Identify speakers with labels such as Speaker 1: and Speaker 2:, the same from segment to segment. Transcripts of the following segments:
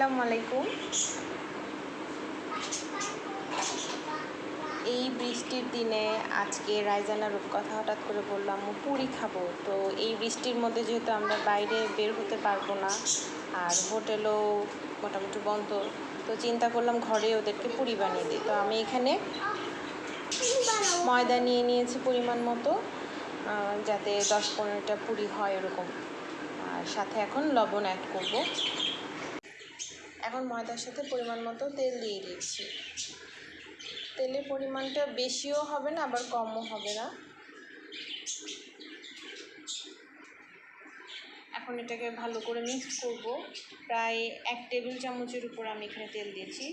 Speaker 1: আসসালামু আলাইকুম। এই বৃষ্টির দিনে আজকে রায়জানা রূপকথা হঠাৎ করে বললাম "আম্মু, পুরি খাব। তো এই বৃষ্টির মধ্যে যেহেতু আমরা বাইরে বের হতে পারব না আর হোটেলও মোটামুটি বন্ধ তো চিন্তা করলাম ঘরে ওদেরকে পুরি বানিয়ে দিই। তো আমি এখানে ময়দা নিয়ে নিয়েছি পরিমাণ মতো যাতে দশ পনেরোটা পুরি হয় এরকম। আর সাথে এখন লবণ অ্যাড করব। এখন ময়দার সাথে পরিমাণ মতো তেল দিয়ে দিচ্ছি তেলের পরিমাণটা বেশিও হবে না, আবার কমও হবে না। এখন এটাকে ভালো করে মিক্স করব। প্রায় এক টেবিল চামচের উপর আমি এখানে তেল দিয়েছি,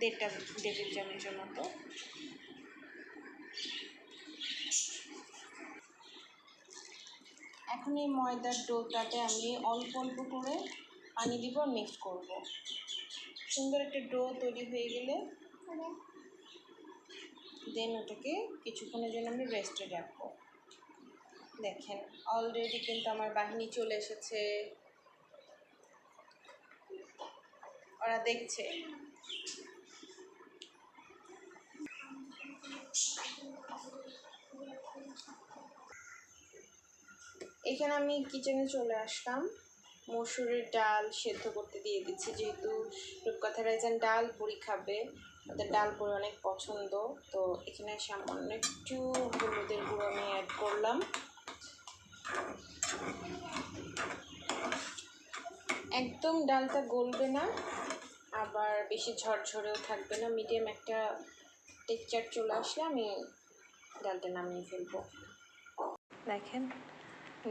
Speaker 1: দেড়টা টেবিল চামচের মতো। এখন এই ময়দার ডোটাতে আমি অল্প অল্প করে পানি দিব আর মিক্স করব। সুন্দর একটা ডো তৈরি হয়ে গেলে দেন ওটাকে কিছুক্ষণের জন্য আমি রেস্টে রাখব। দেখেন অলরেডি কিন্তু আমার বাহিনী চলে এসেছে। ওরা দেখছে। এখানে আমি কিচেনে চলে আসলাম। মসুরের ডাল সেদ্ধ করতে দিয়ে দিচ্ছি। যেহেতু রূপকথা রাইজান ডাল পুরি খাবে ওদের ডাল পুরি অনেক পছন্দ। তো এখানে সামান্য একটু হলুদের গুঁড়ো আমি অ্যাড করলাম। একদম ডালটা গলবে না, আবার বেশি ঝরঝরেও থাকবে না। মিডিয়াম একটা টেক্সচার চলে আসলে আমি ডালটা নামিয়ে ফেলব। দেখেন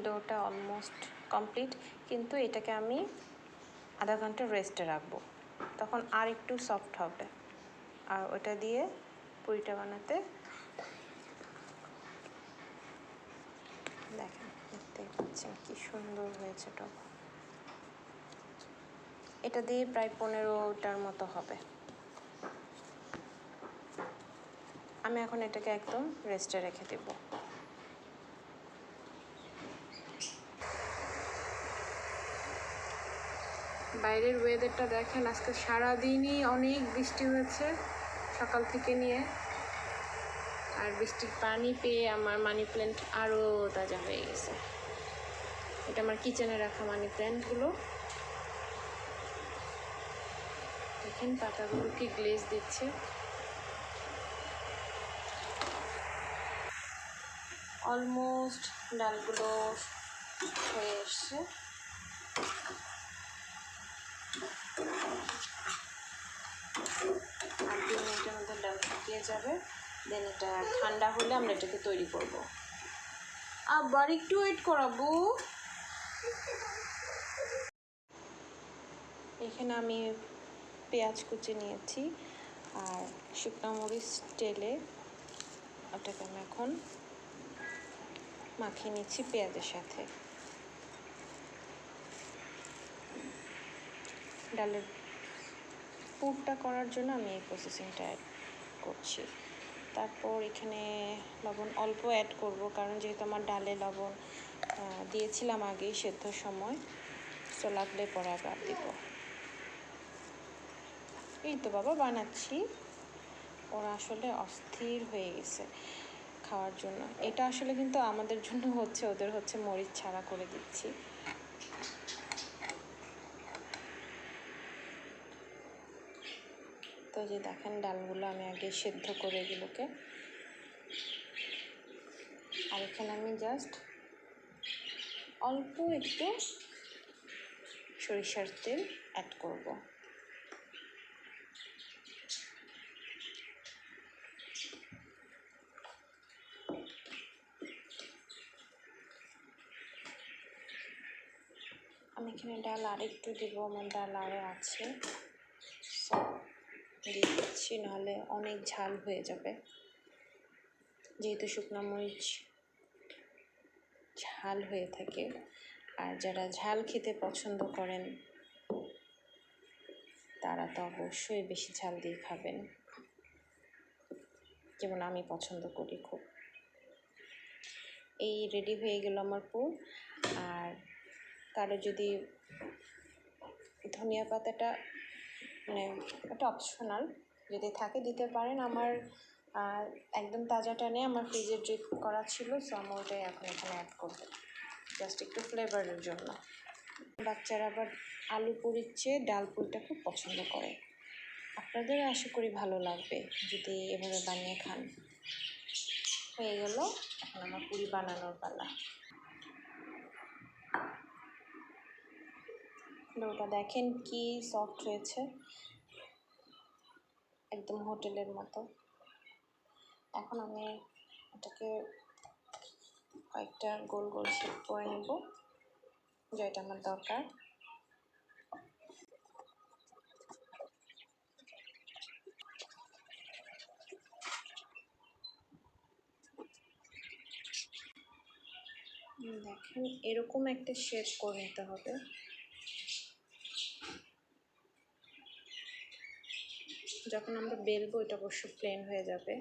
Speaker 1: ডোটা অলমোস্ট কমপ্লিট কিন্তু এটাকে আমি আধা ঘণ্টা রেস্টে রাখব। তখন আর একটু সফট হবে। আর ওটা দিয়ে পুরিটা বানাতে দেখেন, দেখতে পাচ্ছেন কি সুন্দর হয়েছে টক এটা দিয়ে প্রায় পনেরোটার মতো হবে। আমি এখন এটাকে একদম রেস্টে রেখে দেবো। বাইরের ওয়েদারটা দেখেন, আজকে সারাদিনই অনেক বৃষ্টি হয়েছে সকাল থেকে নিয়ে। আর বৃষ্টির পানি পেয়ে আমার মানি প্ল্যান্ট আরও তাজা হয়ে গেছে। এটা আমার কিচেনে রাখা মানি প্ল্যান্টগুলো দেখেন পাতাগুলো কি গ্লেজ দিচ্ছে। অলমোস্ট ডালগুলো হয়ে এসছে। আর দুই মিনিটের মধ্যে শুকিয়ে যাবে। দেন এটা ঠান্ডা হলে আমরা এটাকে তৈরি করব। আবার একটু ওয়েট করাবো। এখানে আমি পেঁয়াজ কুচি নিয়েছি আর শুকনো মরিচ তেলে ওটাকে আমি এখন মাখিয়ে নিচ্ছি পেঁয়াজের সাথে। ডালের পুরটা করার জন্য আমি এই প্রসেসিংটা অ্যাড করছি। তারপর এখানে লবণ অল্প অ্যাড করব, কারণ যেহেতু আমার ডালে লবণ দিয়েছিলাম আগেই সেদ্ধর সময় তো লাগলে পরে আবার দিব। এই তো বাবা, বানাচ্ছি। ওরা আসলে অস্থির হয়ে গেছে খাওয়ার জন্য। এটা আসলে কিন্তু আমাদের জন্য হচ্ছে, ওদের হচ্ছে মরিচ ছাড়া করে দিচ্ছি। তো যে দেখেন ডালগুলো আমি আগে সেদ্ধ করে এগুলোকে। আর এখানে আমি জাস্ট অল্প একটু সরিষার তেল অ্যাড করব। আমি এখানে ডাল আর একটু দেবো আমার ডাল আরও আছে। So, দিয়ে দিচ্ছি, নাহলে অনেক ঝাল হয়ে যাবে। যেহেতু শুকনো মরিচ ঝাল হয়ে থাকে, আর যারা ঝাল খেতে পছন্দ করেন, তারা তো অবশ্যই বেশি ঝাল দিয়ে খাবেন। যেমন আমি পছন্দ করি খুব। এই রেডি হয়ে গেল আমার পুর, আর কারও যদি ধনিয়া পাতাটা মানে ওটা অপশনাল যদি থাকে দিতে পারেন। আমার একদম তাজাটা নেই আমার ফ্রিজে ড্রিপ করা ছিল সো আমি ওটাই এখন এখানে অ্যাড করব। জাস্ট একটু ফ্লেভারের জন্য। বাচ্চারা আবার আলু পুরির চেয়ে ডাল পুরিটা খুব পছন্দ করে। আপনাদের আশা করি ভালো লাগবে যদি এভাবে বানিয়ে খান। হয়ে গেল, এখন আমার পুরি বানানোর পালা। ওটা দেখেন কি সফট হয়েছে একদম হোটেলের মতো। এখন আমি এটাকে কয়েকটা গোল গোল শেপ করে নেব যেটা আমার দরকার। দেখেন, এরকম একটা শেপ করে নিতে হবে। যখন আমরা বেলবো, এটা অবশ্য প্লেন হয়ে যাবে।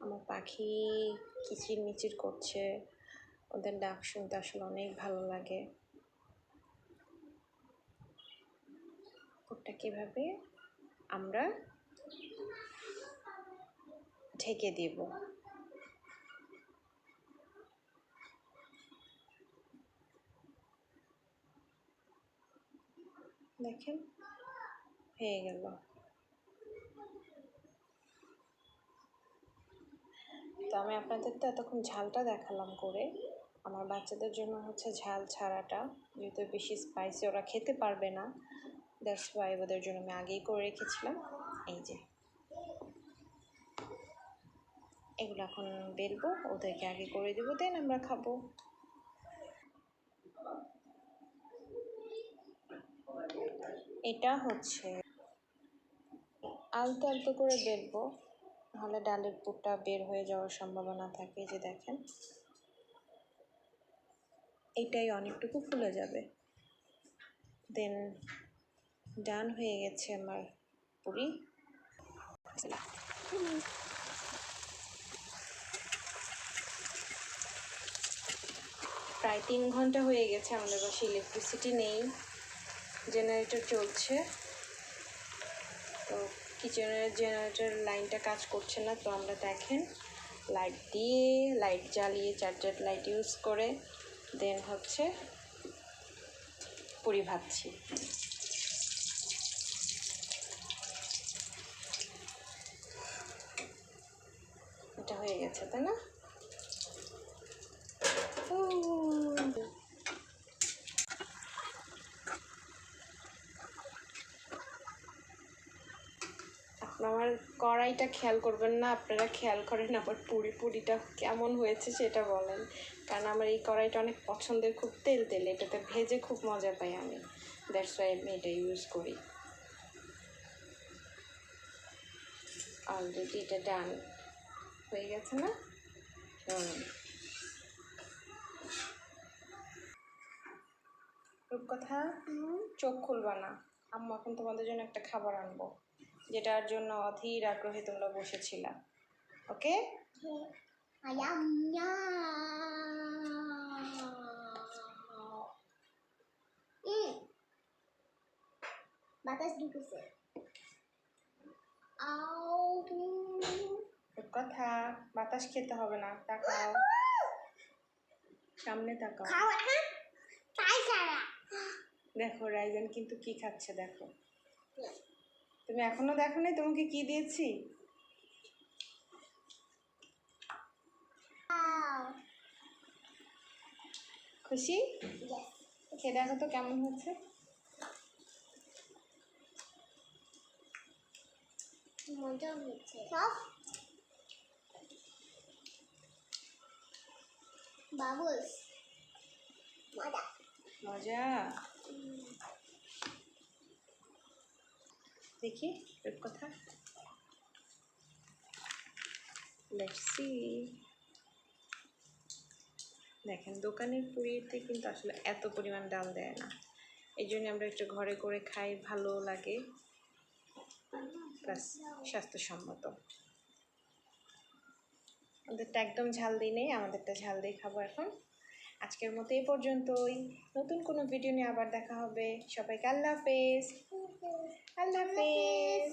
Speaker 1: আমার পাখি কিচির মিচির করছে। ওদের ডাক শুনতে আসলে অনেক ভালো লাগে। ওটা কীভাবে? আমরা ঢেকে দেব। দেখেন, হয়ে গেল। তো আমি আপনাদের তো এতক্ষণ ঝালটা দেখালাম করে। আমার বাচ্চাদের জন্য হচ্ছে ঝাল ছাড়াটা, যেহেতু বেশি স্পাইসি ওরা খেতে পারবে না। দ্যাটস ওয়াই ওদের জন্য আমি আগেই করে রেখেছিলাম। এই যে। এগুলো এখন বেলবো, ওদেরকে আগে করে দেবো, দেন আমরা খাব। এটা হচ্ছে আলতো আলতো করে বেলবো, নাহলে ডালের পুরটা বের হয়ে যাওয়ার সম্ভাবনা থাকে যে দেখেন। এটাই অনেকটুকু ফুলে যাবে। দেন ডান হয়ে গেছে আমার পুরি। প্রায় তিন ঘণ্টা হয়ে গেছে আমাদের বাসে ইলেকট্রিসিটি নেই। জেনারেটর চলছে। তো কিচেনের জেনারেটর লাইনটা কাজ করছে না, তো আমরা দেখেন লাইট দিয়ে লাইট জ্বালিয়ে চার্জার লাইট ইউজ করে দেন হচ্ছে পুরি ভাজছি এটা হয়ে গেছে, তাই না। আমার কড়াইটা খেয়াল করবেন না, আপনারা খেয়াল করেন আমার পুরি পুরিটা কেমন হয়েছে সেটা বলেন। কারণ আমার এই কড়াইটা অনেক পছন্দের, খুব তেল তেল, এটাতে ভেজে খুব মজা পাই আমি। দ্যাটস ওয়াই আমি এটা ইউজ করি। অলরেডি এটা ডান হয়ে গেছে না? রূপকথা চোখ খুলবা না। আম্মু, এখন তোমাদের জন্য একটা খাবার আনব, যেটার জন্য অধীর আগ্রহে তোমরা বসেছিলা। ওকে.
Speaker 2: Batas ঢুকেছে। আউ
Speaker 1: রূপকথা বাতাস খেতে হবে না তাকাও। সামনে তাকাও। দেখো রাইজান কিন্তু কি খাচ্ছে দেখো। তুমি এখনও দেখো নাই তোমাকে কি দিয়েছি? খুশি. খেয়ে দেখো তো কেমন হচ্ছে।
Speaker 2: মজা হচ্ছে। মজা।
Speaker 1: মজা। দেখি লেটস সি দেখেন দোকানের পুরিতে কিন্তু আসলে এত পরিমাণ ডাল দেয় না। এই জন্য আমরা একটু ঘরে করে খাই ভালো লাগে। প্লাস স্বাস্থ্যসম্মত। আমাদেরটা একদম ঝাল দিই নেই আমাদেরটা ঝাল দিয়ে খাব এখন। আজকের মতো এই পর্যন্তই। নতুন কোনো ভিডিও নিয়ে আবার দেখা হবে। সবাইকে আল্লাহ হাফেজ। আল্লাহ হাফেজ.